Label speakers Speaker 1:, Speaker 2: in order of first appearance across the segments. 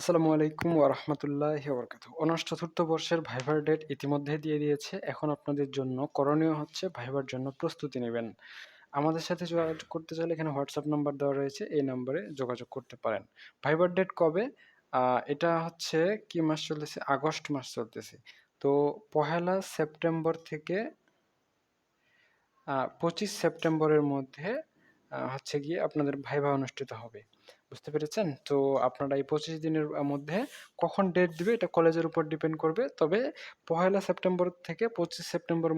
Speaker 1: আসসালামু আলাইকুম ওয়া রাহমাতুল্লাহি ওয়া বারাকাতুহু। অনার্স চতুর্থ বর্ষের ভাইভার ডেট ইতিমধ্যে দিয়ে দিয়েছে। এখন আপনাদের জন্য করণীয় হচ্ছে ভাইভার জন্য প্রস্তুতি নেবেন আমাদের সাথে যোগাযোগ করতে চাইলে এখানে হোয়াটসঅ্যাপ নাম্বার দেওয়া রয়েছে। এই নাম্বারে যোগাযোগ করতে পারেন। ভাইবার ডেট কবে? এটা হচ্ছে কি মাস চলতেছে? আগস্ট মাস চলতেছে। তো পহেলা সেপ্টেম্বর থেকে পঁচিশ সেপ্টেম্বরের মধ্যে হচ্ছে গিয়ে আপনাদের ভাইভা অনুষ্ঠিত হবে। বুঝতে পেরেছেন? তো আপনারা এই ২৫ দিনের মধ্যে কখন ডেট দিবে এটা কলেজের উপর ডিপেন্ড করবে। তবে পহেলা সেপ্টেম্বর থেকে ২৫ সেপ্টেম্বর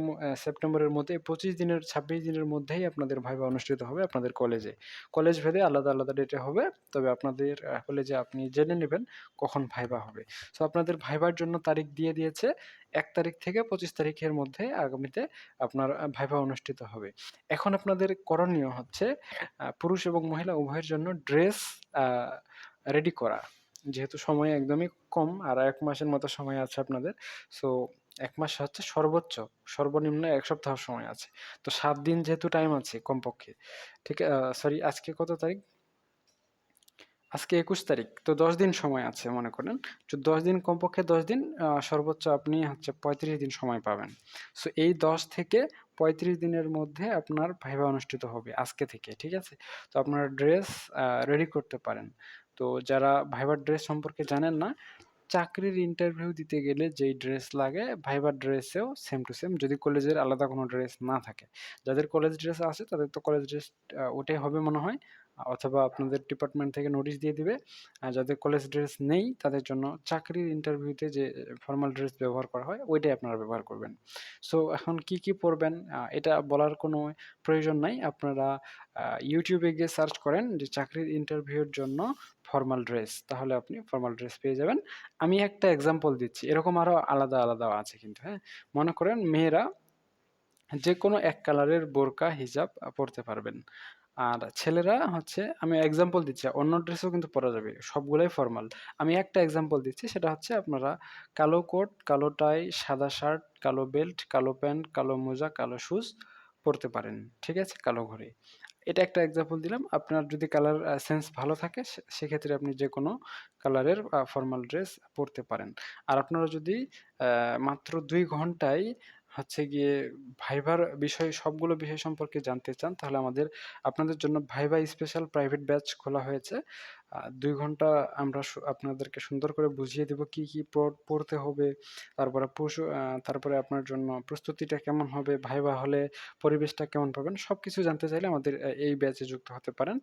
Speaker 1: সেপ্টেম্বরের মধ্যে ২৫ দিনের ২৬ দিনের মধ্যেই আপনাদের ভাইভা অনুষ্ঠিত হবে আপনাদের কলেজে। কলেজ ভেদে আলাদা, আলাদা ডেটে হবে। তবে আপনাদের কলেজে আপনি জেনে নেবেন কখন ভাইভা হবে। সো আপনাদের ভাইবার জন্য তারিখ দিয়ে দিয়েছে। এক তারিখ থেকে ২৫ তারিখের মধ্যে আগামীতে আপনার ভাইভা অনুষ্ঠিত হবে। এখন আপনাদের করণীয় হচ্ছে পুরুষ এবং মহিলা উভয়ের জন্য ড্রেস রেডি করা। যেহেতু সময় একদমই কম আর এক মাসের মতো সময় আছে আপনাদের। সো এক মাস হচ্ছে সর্বোচ্চ, সর্বনিম্ন এক সপ্তাহ সময় আছে। তো সাত দিন যেহেতু টাইম আছে কমপক্ষে, ঠিক সরি আজকে কত তারিখ? আজকে ২১ তারিখ। তো ১০ দিন সময় আছে মনে করেন। তো ১০ দিন কমপক্ষে ১০ দিন সর্বোচ্চ আপনি হচ্ছে ৩৫ দিন সময় পাবেন। সো এই ১০ থেকে ৩৫ দিনের মধ্যে আপনার ভাইভা অনুষ্ঠিত হবে আজকে থেকে। ঠিক আছে? তো আপনারা ড্রেস রেডি করতে পারেন। তো যারা ভাইবার ড্রেস সম্পর্কে জানেন না, চাকরির ইন্টারভিউ দিতে গেলে যেই ড্রেস লাগে ভাইবার ড্রেসেও সেম টু সেম যদি কলেজের আলাদা কোনো ড্রেস না থাকে। যাদের কলেজ ড্রেস আছে তাদের তো কলেজ ড্রেস ওটাই হবে মনে হয়। অথবা আপনাদের ডিপার্টমেন্ট থেকে নোটিশ দিয়ে দিবে। আর যাদের কলেজ ড্রেস নেই তাদের জন্য চাকরির ইন্টারভিউতে যে ফর্মাল ড্রেস ব্যবহার করা হয় ওইটাই আপনারা ব্যবহার করবেন। সো এখন কি, কি পরবেন এটা বলার কোনো প্রয়োজন নাই। আপনারা ইউটিউবে গিয়ে সার্চ করেন যে চাকরির ইন্টারভিউর জন্য ফর্মাল ড্রেস। তাহলে আপনি ফর্মাল ড্রেস পেয়ে যাবেন। আমি একটা এক্সাম্পল দিচ্ছি। এরকম আরও আলাদা, আলাদা আছে কিন্তু হ্যাঁ? মনে করেন মেয়েরা যেকোনো এক কালারের বোরকা, হিজাব পরতে পারবেন। আর ছেলেরা হচ্ছে আমি এক্সাম্পল দিচ্ছি। অন্য ড্রেসও কিন্তু পরা যাবে। সবগুলোই ফর্মাল আমি একটা এক্সাম্পল দিচ্ছি সেটা হচ্ছে আপনারা কালো কোট, কালো টাই, সাদা শার্ট, কালো বেল্ট, কালো প্যান্ট, কালো মোজা, কালো শুজ পরতে পারেন। ঠিক আছে? কালো ঘড়ি। এটা একটা এক্সাম্পল দিলাম। আপনার যদি কালার সেন্স ভালো থাকে সেক্ষেত্রে আপনি যে কোনো কালারের ফর্মাল ড্রেস পরতে পারেন। আর আপনারা যদি মাত্র দুই ঘন্টায় হচ্ছে গিয়ে ভাইভার বিষয় সবগুলো বিষয় সম্পর্কে জানতে চান, তাহলে আমাদের আপনাদের জন্য ভাইভা স্পেশাল প্রাইভেট ব্যাচ খোলা হয়েছে। ২ ঘণ্টা আমরা আপনাদেরকে সুন্দর করে বুঝিয়ে দেব কি, কি পড়তে হবে। তারপরে পশু তারপরে আপনার জন্য প্রস্তুতিটা কেমন হবে, ভাইভা হলে পরিবেশটা কেমন পাবেন সব কিছু জানতে চাইলে আমাদের এই ব্যাচে যুক্ত হতে পারেন।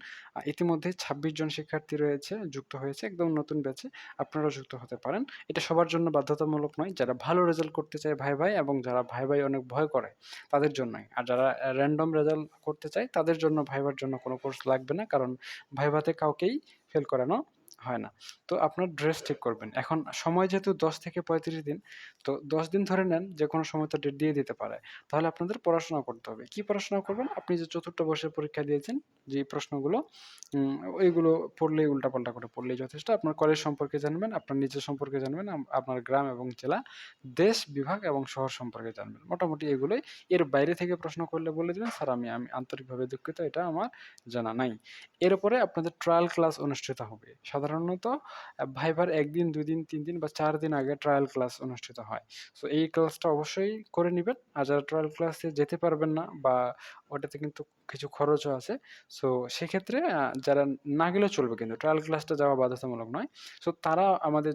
Speaker 1: ইতিমধ্যে ২৬ জন শিক্ষার্থী রয়েছে, যুক্ত হয়েছে একদম নতুন ব্যাচে। আপনারাও যুক্ত হতে পারেন। এটা সবার জন্য বাধ্যতামূলক নয়। যারা ভালো রেজাল্ট করতে চায় ভাই ভাই এবং যারা ভাই ভাই অনেক ভয় করে তাদের জন্যই। আর যারা র‍্যান্ডম রেজাল্ট করতে চায় তাদের জন্য ভাইবার জন্য কোনো কোর্স লাগবে না। কারণ ভাইভাতে কাউকেই ফেল করানো হয় না। তো আপনার ড্রেস ঠিক করবেন। এখন সময় যেহেতু ১০ থেকে ৩৫ দিন, তো ১০ দিন ধরে নেন যে কোনো সময় তো ডেট দিয়ে দিতে পারে। তাহলে আপনাদের পড়াশোনা করতে হবে। কি পড়াশোনা করবেন? আপনি যে চতুর্থ বর্ষের পরীক্ষা দিয়েছেন, যে প্রশ্নগুলো ওইগুলো পড়লেই উল্টাপাল্টা করে পড়লেই যথেষ্ট। আপনার কলেজ সম্পর্কে জানবেন, আপনার নিজের সম্পর্কে জানবেন, আপনার গ্রাম এবং জেলা, দেশ, বিভাগ এবং শহর সম্পর্কে জানবেন। মোটামুটি এগুলোই। এর বাইরে থেকে প্রশ্ন করলে বলে দিবেন, "স্যার আমি আমি আন্তরিকভাবে দুঃখিত এটা আমার জানা নাই।" এর উপরে আপনাদের ট্রায়াল ক্লাস অনুষ্ঠিত হবে। সাধারণত ভাইভার ভাইবার ১ দিন, ২ দিন, তিন দিন বা চার দিন আগে ট্রায়াল ক্লাস অনুষ্ঠিত হয়। সো এই ক্লাসটা অবশ্যই করে নেবেন আর যারা ট্রায়াল ক্লাসে যেতে পারবেন না বা ওটাতে কিন্তু কিছু খরচও আছে। সো সেক্ষেত্রে যারা না গেলেও চলবে কিন্তু ট্রায়াল ক্লাসটা যাওয়া বাধ্যতামূলক নয়। সো তারা আমাদের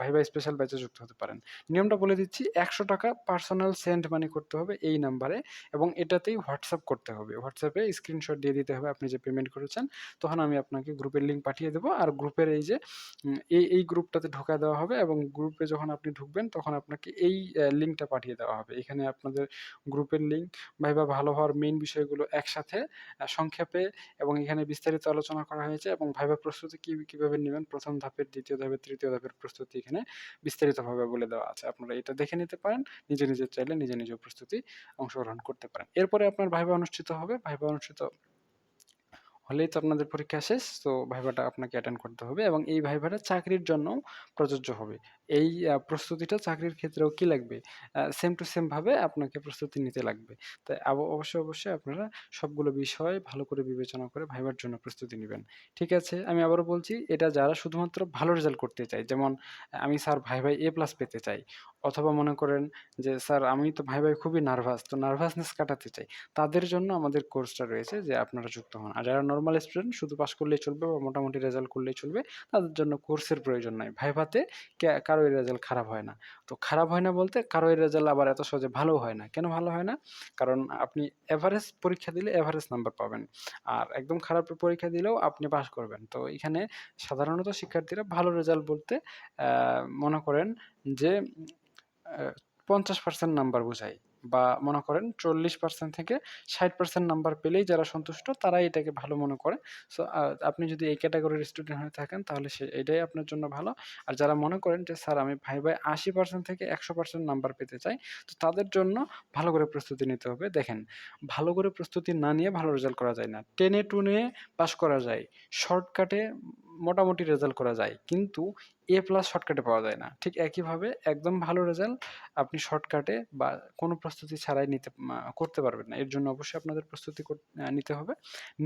Speaker 1: ভাইভা স্পেশাল ব্যাচে যুক্ত হতে পারেন। নিয়মটা বলে দিচ্ছি ৳১০০ পার্সোনাল সেন্ড মানি করতে হবে এই নাম্বারে এবং এটাতেই হোয়াটসঅ্যাপ করতে হবে। হোয়াটসঅ্যাপে স্ক্রিনশট দিয়ে দিতে হবে আপনি যে পেমেন্ট করেছেন। তখন আমি আপনাকে গ্রুপের লিঙ্ক পাঠিয়ে দেবো আর গ্রুপের এই যে এই, এই গ্রুপটাতে ঢোকা দেওয়া হবে এবং গ্রুপে যখন আপনি ঢুকবেন তখন আপনাকে এই লিঙ্কটা পাঠিয়ে দেওয়া হবে। এখানে আপনাদের গ্রুপের লিঙ্ক, ভাইভা ভালো হওয়ার মেইন বিষয়গুলো একসাথে সংক্ষেপে এবং এখানে বিস্তারিত আলোচনা করা হয়েছে এবং ভাইবার প্রস্তুতি কি কীভাবে নেবেন প্রথম ধাপের, দ্বিতীয় ধাপের, তৃতীয় ধাপের প্রস্তুতি এখানে বিস্তারিতভাবে বলে দেওয়া আছে। আপনারা এটা দেখে নিতে পারেন। নিজে, নিজে চাইলে নিজে, নিজেও প্রস্তুতি অংশগ্রহণ করতে পারেন। এরপরে আপনার ভাইবা অনুষ্ঠিত হবে। ভাইবা অনুষ্ঠিত হলেই তো আপনাদের পরীক্ষা শেষ, তো ভাইভাটা আপনাকে অ্যাটেন্ড করতে হবে এবং এই ভাইভাটা চাকরির জন্যও প্রযোজ্য হবে। এই প্রস্তুতিটা চাকরির ক্ষেত্রেও কি লাগবে? সেম টু সেম ভাবে আপনাকে প্রস্তুতি নিতে লাগবে। তাই অবশ্যই অবশ্যই আপনারা সবগুলো বিষয় ভালো করে বিবেচনা করে ভাইভার জন্য প্রস্তুতি নেবেন। ঠিক আছে, আমি আবারও বলছি, এটা যারা শুধুমাত্র ভালো রেজাল্ট করতে চায়, যেমন, আমি স্যার ভাই ভাই এ প্লাস পেতে চাই, অথবা মনে করেন যে, স্যার, আমি তো ভাই ভাই খুবই নার্ভাস তো নার্ভাসনেস কাটাতে চাই। তাদের জন্য আমাদের কোর্সটা রয়েছে যে আপনারা যুক্ত হন। আর যারা নর্মাল স্টুডেন্ট শুধু পাস করলেই চলবে বা মোটামুটি রেজাল্ট করলেই চলবে, তাদের জন্য কোর্সের প্রয়োজন নাই। ভাইভাতে কে- কারোই রেজাল্ট খারাপ হয় না। তো খারাপ হয় না বলতে কারোই রেজাল্ট আবার এত সহজে ভালো হয় না। কেন ভালো হয় না? কারণ আপনি এভারেজ পরীক্ষা দিলে এভারেজ নাম্বার পাবেন। আর একদম খারাপ পরীক্ষা দিলেও আপনি পাস করবেন। তো এখানে সাধারণত শিক্ষার্থীরা ভালো রেজাল্ট বলতে মনে করেন যে পঞ্চাশ পার্সেন্ট নাম্বার বোঝায়। বা মনে করেন চল্লিশ পার্সেন্ট থেকে ষাট পার্সেন্ট নাম্বার পেলেই যারা সন্তুষ্ট, তারাই এটাকে ভালো মনে করে। সো আপনি যদি এই ক্যাটাগরির স্টুডেন্ট হয়ে থাকেন, তাহলে সে, এটাই আপনার জন্য ভালো। আর যারা মনে করেন যে, স্যার, আমি ভাই ভাই আশি পার্সেন্ট থেকে একশো পার্সেন্ট নাম্বার পেতে চাই, তো তাদের জন্য ভালো করে প্রস্তুতি নিতে হবে। দেখেন, ভালো করে প্রস্তুতি না নিয়ে ভালো রেজাল্ট করা যায় না। টেনে টুনে পাস করা যায়। শর্টকাটে মোটামুটি রেজাল্ট করা যায়। কিন্তু এ প্লাস শর্টকাটে পাওয়া যায় না। ঠিক একইভাবে একদম ভালো রেজাল্ট আপনি শর্টকাটে বা কোনো প্রস্তুতি ছাড়াই নিতে করতে পারবেন না। এর জন্য অবশ্যই আপনাদের প্রস্তুতি নিতে হবে।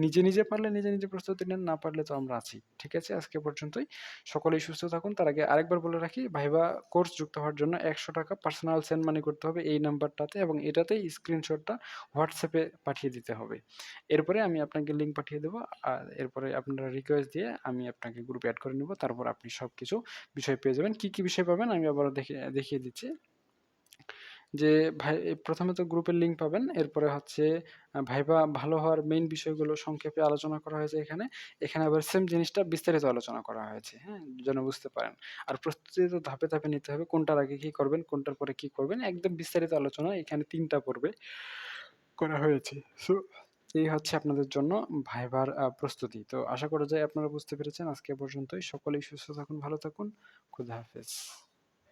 Speaker 1: নিজে নিজে পারলে নিজে নিজে প্রস্তুতি নেন, না পারলে তো আমরা আছি। ঠিক আছে? আজকে পর্যন্তই। সকলেই সুস্থ থাকুন। তার আগে আরেকবার বলে রাখি, ভাইবা কোর্স যুক্ত হওয়ার জন্য একশো টাকা পার্সোনাল সেন্ড মানি করতে হবে এই নাম্বারটাতে এবং এটাতেই স্ক্রিনশটটা হোয়াটসঅ্যাপে পাঠিয়ে দিতে হবে। এরপরে আমি আপনাকে লিঙ্ক পাঠিয়ে দেবো। আর এরপরে আপনারা রিকোয়েস্ট দিয়ে আমি আপনাকে গ্রুপে অ্যাড করে নেব। তারপর আপনি সব কিছু বিষয় পেয়ে যাবেন। কি কি বিষয় পাবেন আমি আবারও দেখিয়ে দেখিয়ে দিচ্ছি। যে ভাই, প্রথমে তো গ্রুপের লিঙ্ক পাবেন, এরপরে হচ্ছে ভাইবা ভালো হওয়ার মেইন বিষয়গুলো সংক্ষেপে আলোচনা করা হয়েছে এখানে। এখানে আবার সেম জিনিসটা বিস্তারিত আলোচনা করা হয়েছে হ্যাঁ যেন বুঝতে পারেন। আর প্রস্তুতি তো ধাপে ধাপে নিতে হবে কোনটার আগে কি করবেন, কোনটার পরে কি করবেন, একদম বিস্তারিত আলোচনা এখানে তিনটা পর্বে করা হয়েছে। সো এই হচ্ছে আপনাদের জন্য ভাইবার প্রস্তুতি। তো আশা করা যায় আপনারা বুঝতে পেরেছেন। আজকে পর্যন্তই। সকলেই সুস্থ থাকুন, ভালো থাকুন। খুদা হাফেজ।